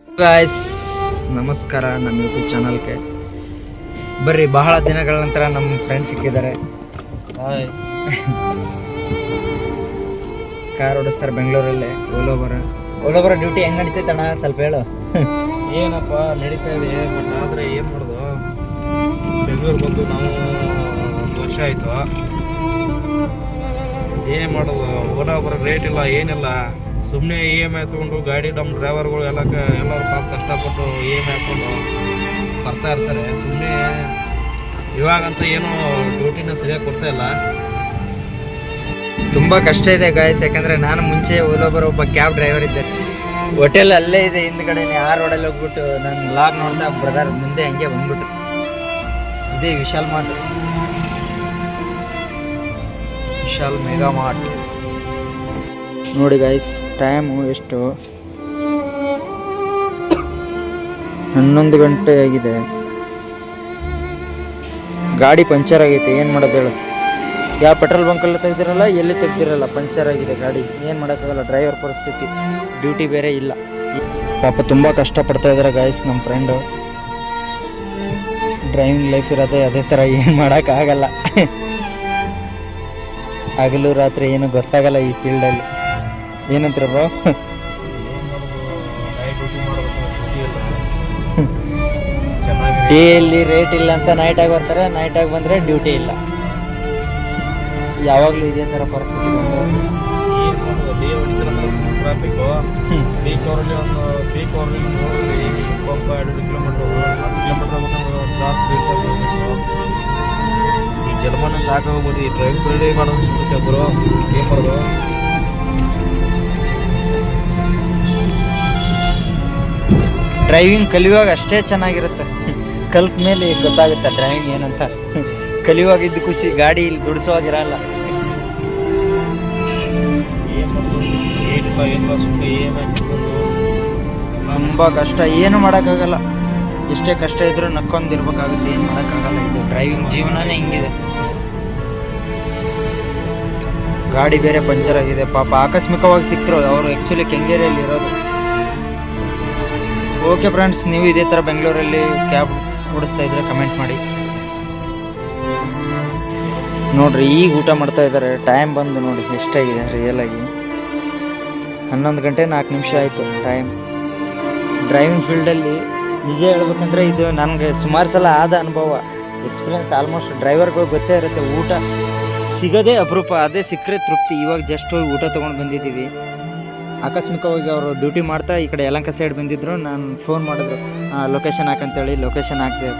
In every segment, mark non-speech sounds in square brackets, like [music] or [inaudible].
Guys ನಮಸ್ಕಾರ. ನಮ್ಮ YouTube ಚಾನಲ್ಗೆ ಬರ್ರಿ ಬಹಳ ದಿನಗಳ ನಂತರ ನಮ್ಮ ಫ್ರೆಂಡ್ ಸಿಕ್ಕಿದ್ದಾರೆ. ಕಾರ್ ಓಡಿಸ್ತಾರೆ ಬೆಂಗಳೂರಲ್ಲೇ ಓಲೋಬರ ಓಲೋಬರ ಡ್ಯೂಟಿ ಹೆಂಗ್ ನಡೀತೈತಣ್ಣ ಸ್ವಲ್ಪ ಹೇಳು. [laughs] ಏನಪ್ಪ ನಡೀತಾ ಇದೆ ಬಟ್ ಆದರೆ ಏನ್ ಮಾಡೋದು? ಬೆಂಗಳೂರು ಬಂದು ನಾವು ಒಂದು ವರ್ಷ ಆಯಿತು. ಏನ್ ಮಾಡೋದು? ಓಲೋಬರ ಬರೋ ರೇಟ್ ಇಲ್ಲ ಏನಿಲ್ಲ. ಸುಮ್ಮನೆ ಇ ಎಂ ಐ ತೊಗೊಂಡು ಗಾಡಿ ನಮ್ಮ ಡ್ರೈವರ್ಗಳು ಎಲ್ಲ ಎಲ್ಲರೂ ಪಾಪ ಕಷ್ಟಪಟ್ಟು ಇ ಎಂ ಐ ಹಾಕ್ಕೊಂಡು ಬರ್ತಾ ಇರ್ತಾರೆ. ಸುಮ್ಮನೆ ಇವಾಗಂತೂ ಏನು ಡ್ಯೂಟಿನ ಸರಿಯಾಗಿ ಕೊಡ್ತಾ ಇಲ್ಲ. ತುಂಬ ಕಷ್ಟ ಇದೆ ಗಾಯ್ಸ್ ಯಾಕಂದರೆ ನಾನು ಮುಂಚೆ ಓಲೋಬರ್ ಒಬ್ಬ ಕ್ಯಾಬ್ ಡ್ರೈವರ್ ಇದ್ದೆ. ಹೋಟೆಲ್ ಅಲ್ಲೇ ಇದೆ, ಹಿಂದ್ಗಡೆನೆ ಆ ರೋಡಲ್ಲಿ ಹೋಗ್ಬಿಟ್ಟು ನಾನು ಲಾಗ್ ನೋಡ್ತಾ ಬ್ರದರ್ ಮುಂದೆ ಹಂಗೆ ಬಂದ್ಬಿಟ್ಟು ಇದೇ Vishal mart. Vishal mega mart. ನೋಡಿ ಗಾಯ್ಸ್ ಟೈಮು ಎಷ್ಟು? ಹನ್ನೊಂದು ಗಂಟೆ ಆಗಿದೆ. ಗಾಡಿ ಪಂಚರ್ ಆಗೈತೆ, ಏನು ಮಾಡೋದು ಹೇಳು? ಯಾವ ಪೆಟ್ರೋಲ್ ಬಂಕಲ್ಲಿ ತೆಗ್ದಿರಲ್ಲ, ಎಲ್ಲಿ ತೆಗ್ದಿರಲ್ಲ ಪಂಚರ್ ಆಗಿದೆ ಗಾಡಿ. ಏನು ಮಾಡೋಕ್ಕಾಗಲ್ಲ ಡ್ರೈವರ್ ಪರಿಸ್ಥಿತಿ ಡ್ಯೂಟಿ ಬೇರೆ ಇಲ್ಲ. ಪಾಪ ತುಂಬ ಕಷ್ಟಪಡ್ತಾ ಇದ್ದಾರೆ ಗಾಯ್ಸ್ ನಮ್ಮ ಫ್ರೆಂಡು ಡ್ರೈವಿಂಗ್ ಲೈಫ್ ಇರೋದೆ ಅದೇ ಥರ ಏನು ಮಾಡೋಕ್ಕಾಗಲ್ಲ. [laughs] ಹಗಲು ರಾತ್ರಿ ಏನು ಗೊತ್ತಾಗಲ್ಲ ಈ ಫೀಲ್ಡಲ್ಲಿ ಏನಂತೀರ ಬ್ರೋ ಡೇಲಿ ರೇಟ್ ಇಲ್ಲ ಅಂತ ನೈಟಾಗಿ ಬರ್ತಾರೆ ನೈಟಾಗಿ ಬಂದರೆ ಡ್ಯೂಟಿ ಇಲ್ಲ. ಯಾವಾಗಲೂ ಇದೇ ಥರ ಪರಿಸ್ಥಿತಿ ಟ್ರಾಫಿಕ್ಕು ಪೀಕ್ ಅವರಲ್ಲಿ ಒಂದು ಪೀಕ್ ಅವರಲ್ಲಿ ನೋಡ್ರಿ ಒಬ್ಬ ಎರಡು ಕಿಲೋಮೀಟ್ರ್ ಹತ್ತು ಕಿಲೋಮೀಟ್ರ್ ಹೋಗ್ಬೇಕಂದ್ರೆ ಕ್ಲಾಸ್ ಈ ಜನ್ಮನ ಸಾಕಾಗ್ಬೋದು ಈ ಡ್ರೈವಿಂಗ್ ಫೀಲ್ಡೇ ಮಾಡೋದು ಏನು ಮಾಡೋದು? ಡ್ರೈವಿಂಗ್ ಕಲಿಯುವಾಗ ಅಷ್ಟೇ ಚೆನ್ನಾಗಿರುತ್ತೆ. ಕಲ್ತ ಮೇಲೆ ಗೊತ್ತಾಗುತ್ತೆ ಡ್ರೈವಿಂಗ್ ಏನಂತ. ಕಲಿಯುವಾಗ ಇದ್ದು ಖುಷಿ ಗಾಡಿ ಇಲ್ಲಿ ದುಡಿಸುವಾಗಿರಲ್ಲ. ತುಂಬ ಕಷ್ಟ. ಏನು ಮಾಡೋಕ್ಕಾಗಲ್ಲ. ಎಷ್ಟೇ ಕಷ್ಟ ಇದ್ರೂ ನಕ್ಕೊಂದಿರ್ಬೇಕಾಗುತ್ತೆ. ಏನು ಮಾಡೋಕ್ಕಾಗಲ್ಲ. ಇದು ಡ್ರೈವಿಂಗ್ ಜೀವನನೇ ಹಿಂಗಿದೆ. ಗಾಡಿ ಬೇರೆ ಪಂಚರ್ ಆಗಿದೆ. ಪಾಪ ಆಕಸ್ಮಿಕವಾಗಿ ಸಿಕ್ಕರು ಅವರು ಆ್ಯಕ್ಚುಲಿ ಕೆಂಗೇರಿಯಲ್ಲಿ ಇರೋದು ಓಕೆ ಫ್ರೆಂಡ್ಸ್ ನೀವು ಇದೇ ಥರ ಬೆಂಗಳೂರಲ್ಲಿ ಕ್ಯಾಬ್ ಓಡಿಸ್ತಾ ಇದ್ರೆ ಕಮೆಂಟ್ ಮಾಡಿ. ನೋಡ್ರಿ, ಈಗ ಊಟ ಮಾಡ್ತಾ ಇದ್ದಾರೆ ಟೈಮ್ ಬಂದು ನೋಡಿ, ಎಷ್ಟಾಗಿದೆ ರಿಯಲ್ ಆಗಿ. ಹನ್ನೊಂದು ಗಂಟೆ ನಾಲ್ಕು ನಿಮಿಷ ಆಯಿತು ಟೈಮ್ ಡ್ರೈವಿಂಗ್ ಫೀಲ್ಡಲ್ಲಿ ನಿಜ ಹೇಳ್ಬೇಕಂದ್ರೆ ಇದು ನನಗೆ ಸುಮಾರು ಸಲ ಆದ ಅನುಭವ. ಎಕ್ಸ್ಪೀರಿಯನ್ಸ್ ಆಲ್ಮೋಸ್ಟ್ ಡ್ರೈವರ್ಗಳು ಗೊತ್ತೇ ಇರುತ್ತೆ, ಊಟ ಸಿಗೋದೇ ಅಪರೂಪ, ಅದೇ ಸಿಕ್ಕರೆ ತೃಪ್ತಿ. ಇವಾಗ ಜಸ್ಟ್ ಹೋಗಿ ಊಟ ತೊಗೊಂಡು ಬಂದಿದ್ದೀವಿ. ಆಕಸ್ಮಿಕವಾಗಿ ಅವರು ಡ್ಯೂಟಿ ಮಾಡ್ತಾ ಈ ಕಡೆ ಯಲಂಕ ಸೈಡ್ ಬಂದಿದ್ರು, ನಾನು ಫೋನ್ ಮಾಡಿದ್ರು ಲೊಕೇಶನ್ ಹಾಕಂತೇಳಿ ಲೊಕೇಶನ್ ಹಾಕಿದೆ,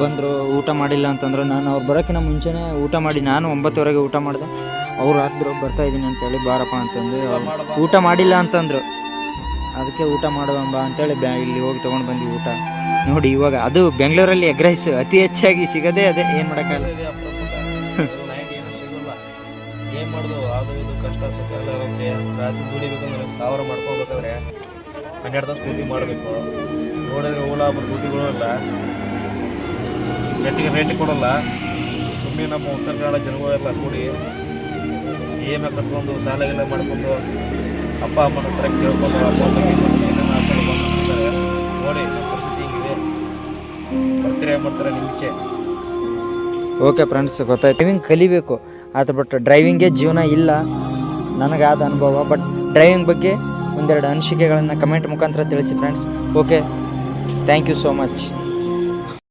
ಬಂದರು, ಊಟ ಮಾಡಿಲ್ಲ ಅಂತಂದ್ರು, ನಾನು ಅವ್ರು ಬರೋಕ್ಕಿಂತ ಮುಂಚೆನೇ ಊಟ ಮಾಡಿ, ನಾನು ಒಂಬತ್ತುವರೆಗೆ ಊಟ ಮಾಡಿದೆ, ಅವ್ರು ಹಾಕಿದ್ರು ಬರ್ತಾ ಇದ್ದೀನಿ ಅಂತೇಳಿ, ಬಾರಪ್ಪ ಅಂತಂದು ಊಟ ಮಾಡಿಲ್ಲ ಅಂತಂದರು. ಅದಕ್ಕೆ ಊಟ ಮಾಡುವಂಬ ಅಂತೇಳಿ ಬ್ಯಾ, ಇಲ್ಲಿ ಹೋಗಿ ತೊಗೊಂಡು ಬಂದ್ವಿ ಊಟ. ನೋಡಿ ಇವಾಗ ಅದು ಬೆಂಗಳೂರಲ್ಲಿ ಎಗ್ ರೈಸ್ ಅತಿ ಹೆಚ್ಚಾಗಿ ಸಿಗೋದೇ ಅದೇ, ಏನು ಮಾಡೋಕ್ಕಾಗಲ್ಲ. ಕಷ್ಟ ಸುಖ ಎಲ್ಲ ಇರುತ್ತೆ ರಾತ್ರಿ ದುಡಿಬೇಕಂದ್ರೆ ಸಾವಿರ ಮಾಡ್ಕೋಬೇಕಾದ್ರೆ ಹನ್ನೆರಡು ತಾಸು ಡ್ಯೂಟಿ ಮಾಡಬೇಕು. ನೋಡಿದ್ರೆ ಓಲಾ ಡ್ಯೂಟಿಗಳು ಇಲ್ಲ ರೇಟಿಗೆ ರೇಟ್ ಕೊಡೋಲ್ಲ. ಸುಮ್ಮನೆ ನಮ್ಮ ಉತ್ತರ ಕನ್ನಡ ಜನಗಳೆಲ್ಲ ಕೂಡಿ ಏನ ಕಟ್ಕೊಂಡು ಸಾಲ ಗೀಲ ಮಾಡ್ಕೊಂಡು, ಅಪ್ಪ ಅಮ್ಮನ ಹತ್ರ ಕೇಳ್ಕೊಂಡು, ಅಪ್ಪ ಬಂದಿರ್ತಾರೆ ನೋಡಿ ಪರಿಸ್ಥಿತಿ ಹಿಂಗಿದೆ. ಬರ್ತೀರಾ ಮಾಡ್ತಾರೆ ನಿಮಗೆ ಓಕೆ ಫ್ರೆಂಡ್ಸ್ ಗೊತ್ತಾಯ್ತು. ಡ್ರೈವಿಂಗ್ ಕಲಿಬೇಕು, ಆದ್ರ ಬಟ್ ಡ್ರೈವಿಂಗೇ ಜೀವನ ಇಲ್ಲ. ನನಗಾದ ಅನುಭವ ಬಟ್ ಡ್ರೈವಿಂಗ್ ಬಗ್ಗೆ ಒಂದೆರಡು ಅನಿಸಿಕೆಗಳನ್ನು ಕಮೆಂಟ್ ಮುಖಾಂತರ ತಿಳಿಸಿ friends okay thank you so much